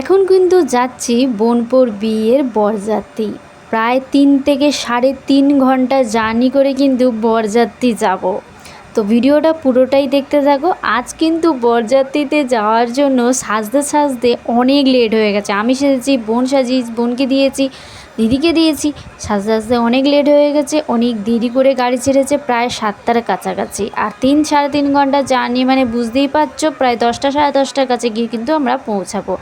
এখন কিন্তু যাচ্ছি বোনপুর বিয়ের বরযাত্রী। প্রায় তিন থেকে সাড়ে তিন ঘণ্টা জার্নি করে কিন্তু বরযাত্রী যাব। তো ভিডিওটা পুরোটাই দেখতে থাকো। আজ কিন্তু বরযাত্রীতে যাওয়ার জন্য সাজতে সাজতে অনেক লেট হয়ে গেছে। আমি সেজেছি, বোন সাজি বোনকে দিয়েছি, দিদিকে দিয়েছি। সাজতে সাজতে অনেক লেট হয়ে গেছে, অনেক দেরি করে গাড়ি ছেড়েছে, প্রায় সাতটার কাছাকাছি। আর তিন সাড়ে তিন ঘণ্টা জার্নি মানে বুঝতেই পারছ, প্রায় দশটা সাড়ে দশটার কাছে গিয়ে কিন্তু আমরা পৌঁছাবো।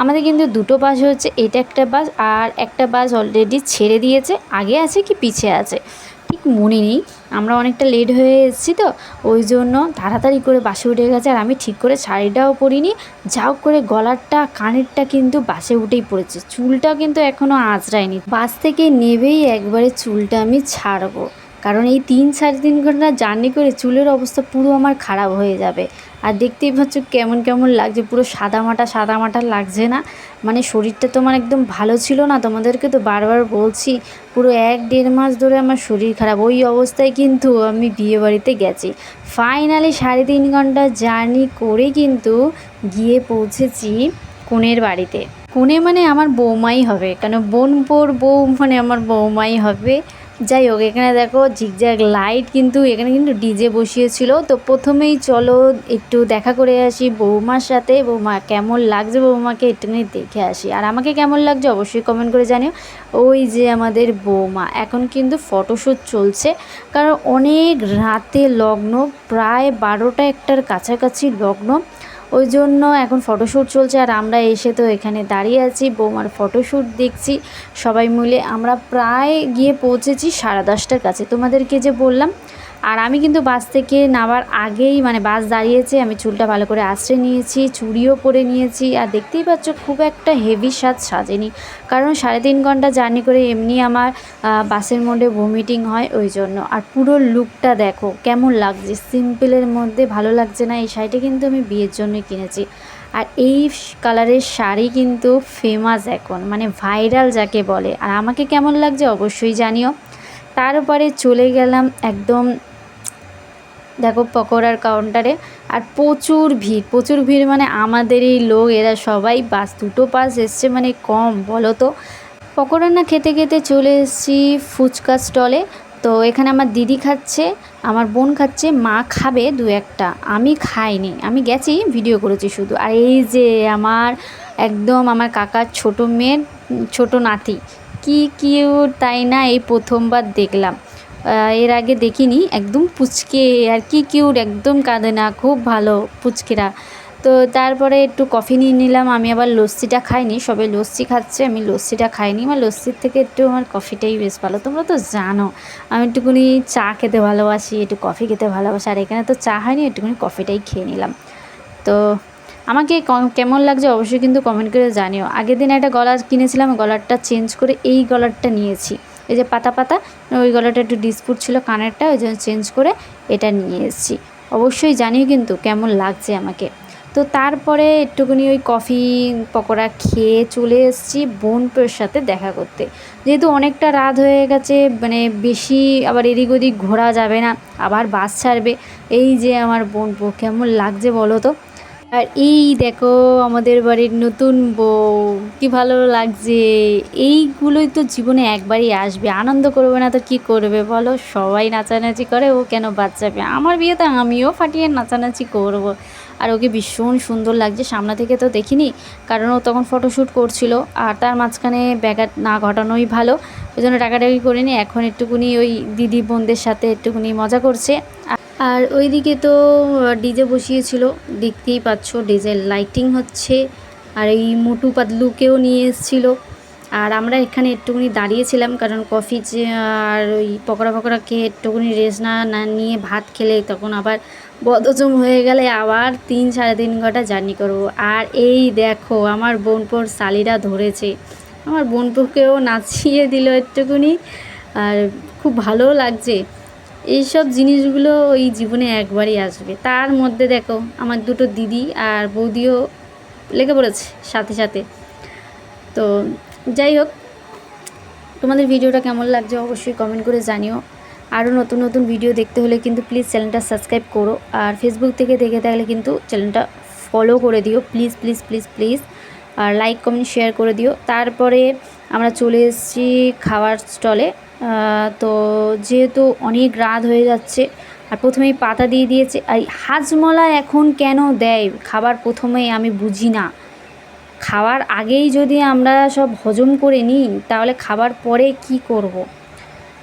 আমাদের কিন্তু দুটো বাস হচ্ছে এটা একটা বাস, আর একটা বাস অলরেডি ছেড়ে দিয়েছে, আগে আছে কি পিছে আছে? ঠিক মনে নেই। আমরা অনেকটা লেট হয়ে এসেছি তো, ওই জন্য তাড়াতাড়ি করে বাসে উঠে গেছে আর আমি ঠিক করে শাড়িটাও পরিনি। যাও করে গলারটা কানেরটা কিন্তু বাসে উঠেই পড়েছে। চুলটা কিন্তু এখনও আঁচড়ায়নি। বাস থেকে নেবেই একবারে চুলটা আমি ছাড়বো। কারণ এই তিন সাড়ে তিন ঘণ্টা জার্নি করে চুলের অবস্থা পুরো আমার খারাপ হয়ে যাবে। আর দেখতেই পাচ্ছ কেমন কেমন লাগছে, পুরো সাদা মাটা সাদা মাটা লাগছে না। মানে শরীরটা তোমার একদম ভালো ছিল না, তোমাদেরকে তো বারবার বলছি, পুরো এক দেড় মাস ধরে আমার শরীর খারাপ। ওই অবস্থায় কিন্তু আমি বিয়ে বাড়িতে গেছি। ফাইনালি সাড়ে তিন ঘণ্টা জার্নি করে কিন্তু গিয়ে পৌঁছেছি কনের বাড়িতে। কনে মানে আমার বৌমাই হবে, কেন বোনপোর বউ মানে আমার বৌমাই হবে। যাই হোক, এখানে দেখো ঝিকঝ্যাক লাইট কিন্তু এখানে কিন্তু ডিজে বসিয়েছিল। তো প্রথমেই চলো একটু দেখা করে আসি বৌমার সাথে। বৌমা, কেমন লাগছে বৌমাকে? একটুখানি দেখে আসি। আর আমাকে কেমন লাগছে অবশ্যই কমেন্ট করে জানিও। ওই যে আমাদের বৌমা, এখন কিন্তু ফটোশ্যুট চলছে। কারণ অনেক রাতে লগ্ন, প্রায় বারোটা একটার কাছাকাছি লগ্ন। ওই জন্য এখন ফটোশ্যুট চলছে আর আমরা এসে তো এখানে দাঁড়িয়ে আছি, বৌমার ফটোশ্যুট দেখছি, সবাই মিলে আমরা প্রায় গিয়ে পৌঁছেছি সাড়ে দশটার কাছে। তোমাদেরকে যে বললাম আর আমি কিন্তু বাস থেকে নামার আগেই মানে বাস দাঁড়িয়েছে, আমি চুলটা ভালো করে আশ্রে নিয়েছি, চুড়িও পরে নিয়েছি, আর দেখতেই পাচ্ছ খুব একটা হেভি সাজ সাজেনি। কারণ সাড়ে তিন ঘণ্টা জার্নি করে এমনি আমার বাসের মধ্যে ভমিটিং হয় ওই জন্য। আর পুরো লুকটা দেখো, কেমন লাগছে সিম্পলের মধ্যে ভালো লাগছে না, এই শাড়িটা কিন্তু আমি বিয়ের জন্য কিনেছি। আর এই কালারের শাড়ি কিন্তু ফেমাস এখন মানে ভাইরাল যাকে বলে। আর আমাকে কেমন লাগছে অবশ্যই জানিও। তারপরে চলে গেলাম একদম দেখো পকোড়ার কাউন্টারে আর প্রচুর ভিড় প্রচুর ভিড় মানে আমাদের এই লোক, এরা সবাই বাস, দুটো পাস এসছে মানে কম, বলো তো? পকোড়া না খেতে খেতে চলে এসেছি ফুচকা স্টলে তো এখানে আমার দিদি খাচ্ছে, আমার বোন খাচ্ছে, মা খাবে দু একটা। আমি খাইনি, আমি গেছি ভিডিও করেছি শুধু। আর এই যে আমার একদম আমার কাকার ছোট মেয়ের, ছোট নাতি, কি কিউট তাই না? এই প্রথমবার দেখলাম। এর আগে দেখিনি, একদম পুচকে আর কি কিউট একদম কাঁদে না, খুব ভালো পুচকেরা। তো তারপরে একটু কফি নিয়ে নিলাম, আমি আবার লস্যিটা খাইনি সবাই লস্যি খাচ্ছে, আমি লস্যিটা খাইনি, আমার লস্যির থেকে একটু আমার কফিটাই বেশ ভালো। তোমরা তো জানো, আমি একটুখানি চা খেতে ভালোবাসি, একটু কফি খেতে ভালোবাসি, আর এখানে তো চা হয়নি একটুখানি কফিটাই খেয়ে নিলাম। তো আমাকে কেমন লাগছে অবশ্যই কিন্তু কমেন্ট করে জানিও। আগের দিন একটা গলার কিনেছিলাম গলারটা চেঞ্জ করে এই গলারটা নিয়েছি। এই যে পাতা পাতা, ওই গলাটা একটু ডিসপুট ছিল কানেরটা, ওই জন্য চেঞ্জ করে এটা নিয়ে এসেছি। অবশ্যই জানিও কিন্তু কেমন লাগছে আমাকে। তো তারপরে একটুখানি ওই কফি পকোড়া খেয়ে চলে এসেছি বোনপোর সাথে দেখা করতে। যেহেতু অনেকটা রাত হয়ে গেছে মানে বেশি আবার এদিক ওদিক ঘোরা যাবে না, আবার বাস ছাড়বে। এই যে আমার বোনপো, কেমন লাগছে বলো তো? আর এই দেখো আমাদের বাড়ির নতুন বউ, কি ভালো লাগছে। এইগুলোই তো জীবনে একবারই আসবে, আনন্দ করবে না তো কি করবে বলো? সবাই নাচানাচি করে, ও কেন বাচ্চাবে আমার বিয়েতে আমিও ফাটিয়ে নাচানাচি করব। আর ওকে ভীষণ সুন্দর লাগছে, সামনে থেকে তো দেখিনি, কারণ ও তখন ফটোশ্যুট করছিল, আর তার মাঝখানে ব্যাঘাত না ঘটানোই ভালো। ওই জন্য টাকাটাকি করিনি এখন একটুকুনি ওই দিদি বোনদের সাথে একটুকুনি মজা করছে। আর ওইদিকে তো ডিজে বসিয়েছিল, দেখতেই পাচ্ছ ডিজের লাইটিং হচ্ছে, আর এই মোটু পাতলুকেও নিয়ে এসেছিল। আর আমরা এখানে একটুখানি দাঁড়িয়েছিলাম, কারণ কফি আর ওই পকোড়া পকোড়া খেয়ে একটুখানি রেস্ট না না নিয়ে ভাত খেলে তখন আবার বদজম হয়ে গেলে আবার তিন সাড়ে তিন ঘণ্টা জার্নি করব। আর এই দেখো, আমার বোনপোর শালিরা ধরেছে। আমার বোনপোকেও নাচিয়ে দিল একটুকুনি আর খুব ভালো লাগছে। এইসব জিনিসগুলো ওই জীবনে একবারই আসবে। তার মধ্যে দেখো, আমার দুটো দিদি আর বৌদিও লেগে পড়েছে সাথে সাথে। তো যাই হোক, তোমাদের ভিডিওটা কেমন লাগছে অবশ্যই কমেন্ট করে জানিও। আরও নতুন নতুন ভিডিও দেখতে হলে কিন্তু প্লিজ চ্যানেলটা সাবস্ক্রাইব করো। আর ফেসবুক থেকে দেখে থাকলে কিন্তু চ্যানেলটা ফলো করে দিও। প্লিজ প্লিজ প্লিজ প্লিজ আর লাইক কমেন্ট শেয়ার করে দিও। তারপরে আমরা চলে এসেছি খাওয়ার স্টলে তো যেহেতু অনেক রাত হয়ে যাচ্ছে, আর প্রথমেই পাতা দিয়ে দিয়েছে, আর হাজমলা এখন কেন দেয় খাবার প্রথমে আমি বুঝি না খাওয়ার আগেই যদি আমরা সব হজম করে নিই, তাহলে খাবার পরে কি করব।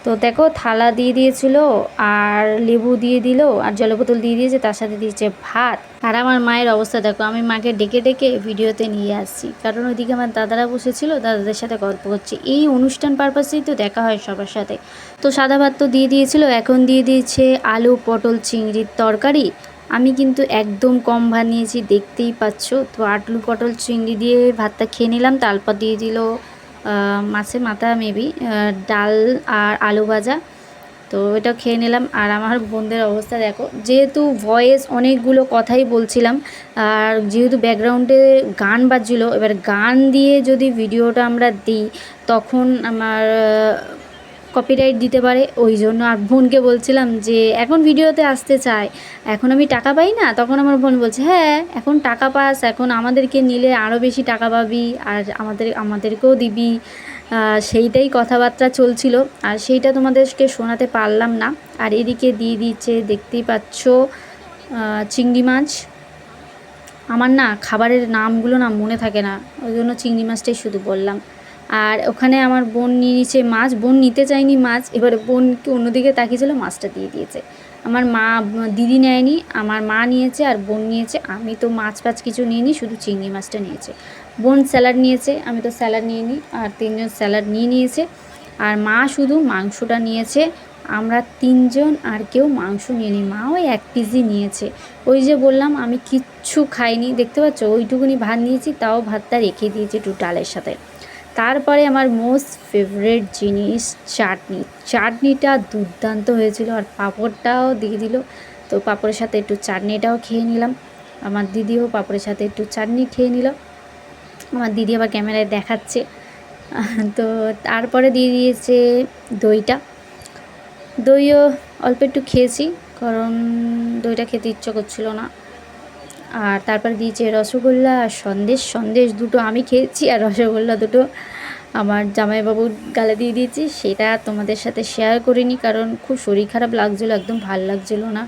তো দেখো, থালা দিয়ে দিয়েছিল আর লেবু দিয়ে দিল আর জল বোতল দিয়ে দিয়েছে, তার সাথে দিয়েছে ভাত। আর আমার মায়ের অবস্থা দেখো, আমি মাকে ডেকে ডেকে ভিডিওতে নিয়ে আসছি। কারণ ওইদিকে আমার দাদারা বসেছিল, দাদাদের সাথে গল্প করছে। এই অনুষ্ঠান পারপাসেই তো দেখা হয় সবার সাথে। তো সাদা ভাত তো দিয়ে দিয়েছিল, এখন দিয়ে দিয়েছে আলু, পটল, চিংড়ির তরকারি। আমি কিন্তু একদম কম ভাত নিয়েছি, দেখতেই পাচ্ছ। তো আলু, পটল, চিংড়ি দিয়ে ভাতটা খেয়ে নিলাম, তারপর দিয়ে দিল মাছের মাথা মেবি ডাল আর আলু ভাজা। তো এটা খেয়ে নিলাম। আর আমার বোনদের অবস্থা দেখো, যেহেতু ভয়েস অনেকগুলো কথাই বলছিলাম, আর যেহেতু ব্যাকগ্রাউন্ডে গান বাজছিল, এবার গান দিয়ে যদি ভিডিওটা আমরা দিই, তখন আমার কপিরাইট দিতে পারে, ওই জন্য আর বোনকে বলছিলাম যে এখন ভিডিওতে আসতে চায়, এখন আমি টাকা পাই না, তখন আমার বোন বলছে হ্যাঁ এখন টাকা পাস, এখন আমাদেরকে নিলে আরও বেশি টাকা পাবি, আর আমাদের, আমাদেরকেও দিবি। সেইটাই কথাবার্তা চলছিল, আর সেইটা তোমাদেরকে শোনাতে পারলাম না, আর এদিকে দিয়ে দিচ্ছে, দেখতেই পাচ্ছ চিংড়ি মাছ। আমার না খাবারের নামগুলো না মনে থাকে না, ওই জন্য চিংড়ি মাছটাই শুধু বললাম। আর ওখানে আমার বোন নিয়ে নিচ্ছে মাছ, বোন নিতে চায়নি মাছ, এবারে বোনকে অন্যদিকে তাকিয়েছিল, মাছটা দিয়ে দিয়েছে। আমার মা, দিদি নেয়নি, আমার মা নিয়েছে আর বোন নিয়েছে, আমি তো মাছ ফাছ কিছু নিইনি, শুধু চিংড়ি মাছটা নিয়েছে। বোন স্যালাড নিয়েছে, আমি তো স্যালাড নিয়ে নিই আর তিনজন স্যালাড নিয়ে নিয়েছে। আর মা শুধু মাংসটা নিয়েছে, আমরা তিনজন আর কেউ মাংস নিয়ে নিই মা ওই এক পিসই নিয়েছে। ওই যে বললাম, আমি কিচ্ছু খাইনি, দেখতে পাচ্ছ? ওইটুকুনি ভাত নিয়েছি, তাও ভাতটা রেখে দিয়েছি একটু ডালের সাথে। তারপরে আমার মোস্ট ফেভারেট জিনিস চাটনি। চাটনিটা দুর্দান্ত হয়েছিল আর পাঁপড়টাও দিয়ে দিল। তো পাঁপড়ের সাথে একটু চাটনিটাও খেয়ে নিলাম। আমার দিদিও পাঁপড়ের সাথে একটু চাটনি খেয়ে নিল। আমার দিদি আবার ক্যামেরায় দেখাচ্ছে। তো তারপরে দিয়ে দিয়েছে দইটা। দইও অল্প একটু খেয়েছি, কারণ দইটা খেতে ইচ্ছা করছিল না। আর তারপর দিয়েছে রসগোল্লা আর সন্দেশ। সন্দেশ দুটো আমি খেয়েছি আর রসগোল্লা দুটো আমার জামাইবাবুর গালে দিয়ে দিয়েছি, সেটা তোমাদের সাথে শেয়ার করিনি কারণ খুব শরীর খারাপ লাগছিল, একদম ভালো লাগছিল না।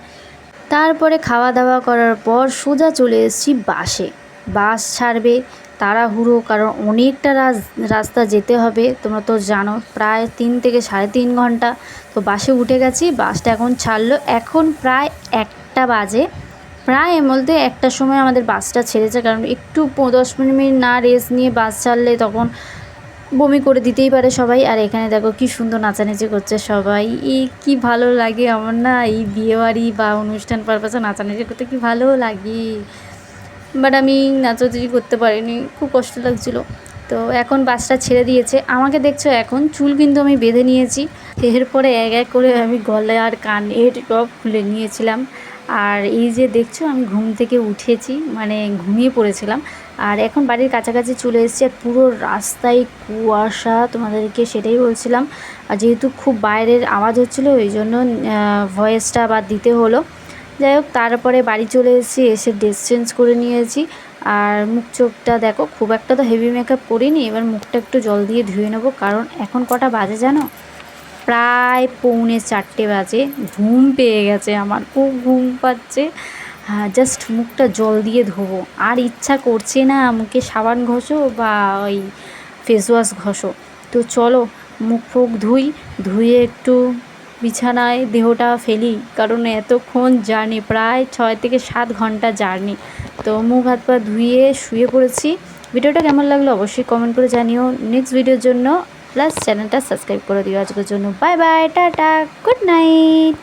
তারপরে খাওয়া দাওয়া করার পর সোজা চলে এসেছি বাসে। বাস ছাড়বে, তাড়াহুড়ো, কারণ অনেকটা রাস্তা যেতে হবে, তোমরা তো জানো, প্রায় তিন থেকে সাড়ে তিন ঘণ্টা। তো বাসে উঠে গেছি, বাসটা এখন ছাড়লো, এখন প্রায় একটা বাজে। প্রায় বলতে একটার সময় আমাদের বাসটা ছেড়েছে, কারণ একটু দশ মিনিট না রেস্ট নিয়ে বাস ছাড়লে তখন বমি করে দিতেই পারে সবাই। আর এখানে দেখো কি সুন্দর নাচানাচি করছে সবাই। এই কি ভালো লাগে আমার না এই বিয়েবাড়ি বা অনুষ্ঠান পারপাসে নাচানাচি করতে কি ভালো লাগে। বাট আমি নাচানাচি করতে পারিনি, খুব কষ্ট লাগছিল। তো এখন বাসটা ছেড়ে দিয়েছে। আমাকে দেখছ এখন, চুল কিন্তু আমি বেঁধে নিয়েছি। এরপরে এক এক করে আমি গলে আর কান কানের টপ খুলে নিয়েছিলাম। আর এই যে দেখছ আমি ঘুম থেকে উঠেছি মানে ঘুমিয়ে পড়েছিলাম। আর এখন বাড়ির কাছাকাছি চলে এসেছি আর পুরো রাস্তায় কুয়াশা, তোমাদেরকে সেটাই বলছিলাম। আর যেহেতু খুব বাইরের আওয়াজ হচ্ছিল, ওই জন্য ভয়েসটা আবার দিতে হলো। যাই হোক, তারপরে বাড়ি চলে এসেছি, এসে ড্রেস চেঞ্জ করে নিয়েছি। আর মুখ চোখটা দেখো, খুব একটা তো হেভি মেকআপ করিনি এবার মুখটা একটু জল দিয়ে ধুয়ে নেব, কারণ এখন কটা বাজে জানো? প্রায় পৌনে চারটে বাজে, ঘুম পেয়ে গেছে আমার, খুব ঘুম পাচ্ছে। জাস্ট মুখটা জল দিয়ে ধোবো। আর ইচ্ছা করছে না মুখে সাবান ঘষো বা ওই ফেস ওয়াশ ঘষো। তো চলো, মুখ ফুক ধুই, ধুয়ে একটু বিছানায় দেহটা ফেলি, কারণ এতক্ষণ জার্নি, প্রায় ছয় থেকে সাত ঘণ্টা জার্নি। তো মুখ হাত পা ধুয়ে শুয়ে পড়েছি। ভিডিওটা কেমন লাগল অবশ্যই কমেন্ট করে জানিও। নেক্সট ভিডিওর জন্য প্লাস চ্যানেলটা সাবস্ক্রাইব করে দিও। আজকের জন্য bye bye tata good night